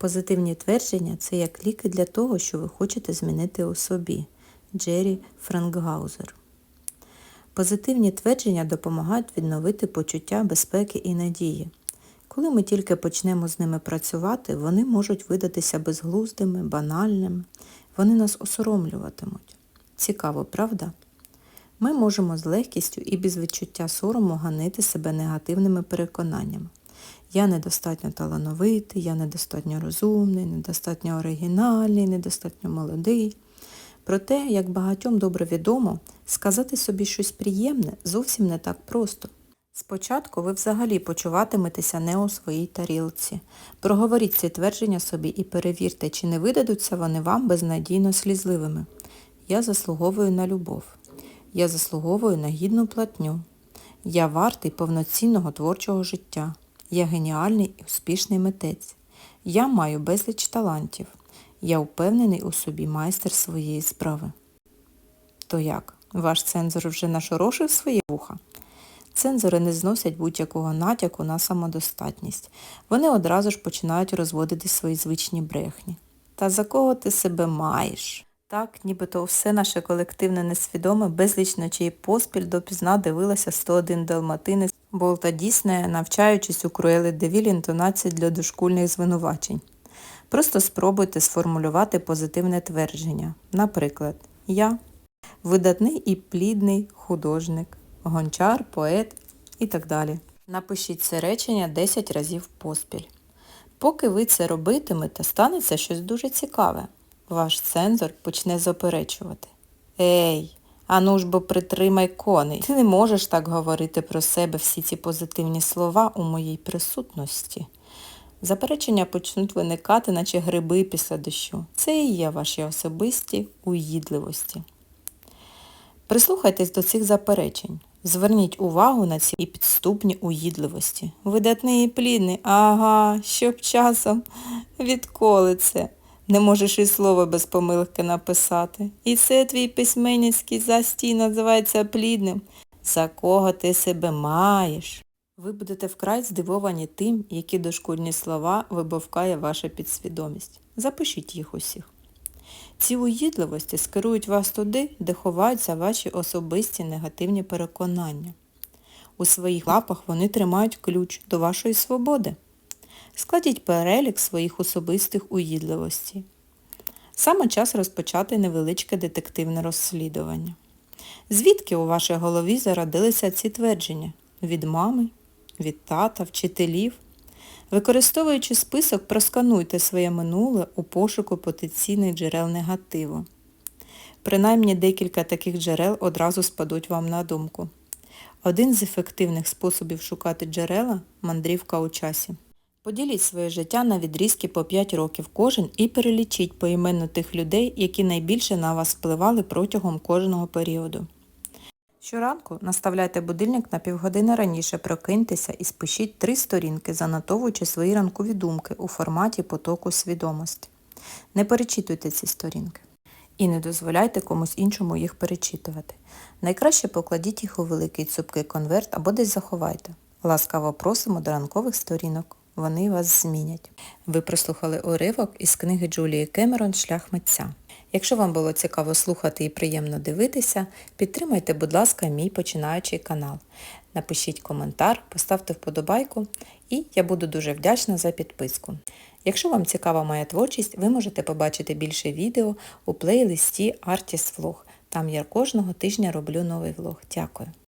Позитивні твердження це як ліки для того, що ви хочете змінити у собі. Джері Франкгаузер. Позитивні твердження допомагають відновити почуття безпеки і надії. Коли ми тільки почнемо з ними працювати, вони можуть видатися безглуздими, банальними, вони нас осоромлюватимуть. Цікаво, правда? Ми можемо з легкістю і без відчуття сорому ганити себе негативними переконаннями. Я недостатньо талановитий, я недостатньо розумний, недостатньо оригінальний, недостатньо молодий. Проте, як багатьом добре відомо, сказати собі щось приємне зовсім не так просто. Спочатку ви взагалі почуватиметеся не у своїй тарілці. Проговоріть ці твердження собі і перевірте, чи не видадуться вони вам безнадійно слізливими. Я заслуговую на любов. Я заслуговую на гідну платню. Я вартий повноцінного творчого життя. Я геніальний і успішний митець. Я маю безліч талантів. Я впевнений у собі майстер своєї справи. То як? Ваш цензор вже нашорошив свої вуха? Цензори не зносять будь-якого натяку на самодостатність. Вони одразу ж починають розводити свої звичні брехні. Та за кого ти себе маєш? Так, нібито все наше колективне несвідоме безліч ночей поспіль допізна дивилася 101 далматинець Болта Діснея, навчаючись у Круели Девіль інтонацій для дошкульних звинувачень. Просто спробуйте сформулювати позитивне твердження. Наприклад, я видатний і плідний художник, гончар, поет і так далі. Напишіть це речення 10 разів поспіль. Поки ви це робитимете, станеться щось дуже цікаве. Ваш цензор почне заперечувати. Ей, ану ж бо притримай коней. Ти не можеш так говорити про себе всі ці позитивні слова у моїй присутності. Заперечення почнуть виникати, наче гриби після дощу. Це і є ваші особисті уїдливості. Прислухайтесь до цих заперечень. Зверніть увагу на ці підступні уїдливості. Видатний і плідний, ага, щоб часом. Відколи це? Не можеш і слова без помилки написати. І це твій письменницький застій називається плідним. За кого ти себе маєш? Ви будете вкрай здивовані тим, які дошкульні слова вибовкає ваша підсвідомість. Запишіть їх усіх. Ці уїдливості скерують вас туди, де ховаються ваші особисті негативні переконання. У своїх лапах вони тримають ключ до вашої свободи. Складіть перелік своїх особистих уїдливостей. Саме час розпочати невеличке детективне розслідування. Звідки у вашій голові зародилися ці твердження? Від мами, від тата, вчителів? Використовуючи список, проскануйте своє минуле у пошуку потенційних джерел негативу. Принаймні декілька таких джерел одразу спадуть вам на думку. Один з ефективних способів шукати джерела – мандрівка у часі. Поділіть своє життя на відрізки по 5 років кожен і перелічіть поіменно тих людей, які найбільше на вас впливали протягом кожного періоду. Щоранку наставляйте будильник на півгодини раніше, прокиньтеся і спишіть три сторінки, занотовуючи свої ранкові думки у форматі потоку свідомості. Не перечитуйте ці сторінки. І не дозволяйте комусь іншому їх перечитувати. Найкраще покладіть їх у великий цупкий конверт або десь заховайте. Ласкаво просимо до ранкових сторінок. Вони вас змінять. Ви прослухали уривок із книги Джулії Кемерон Шлях митця. Якщо вам було цікаво слухати і приємно дивитися, підтримайте, будь ласка, мій починаючий канал. Напишіть коментар, поставте вподобайку і я буду дуже вдячна за підписку. Якщо вам цікава моя творчість, ви можете побачити більше відео у плейлисті Artist Vlog. Там я кожного тижня роблю новий влог. Дякую.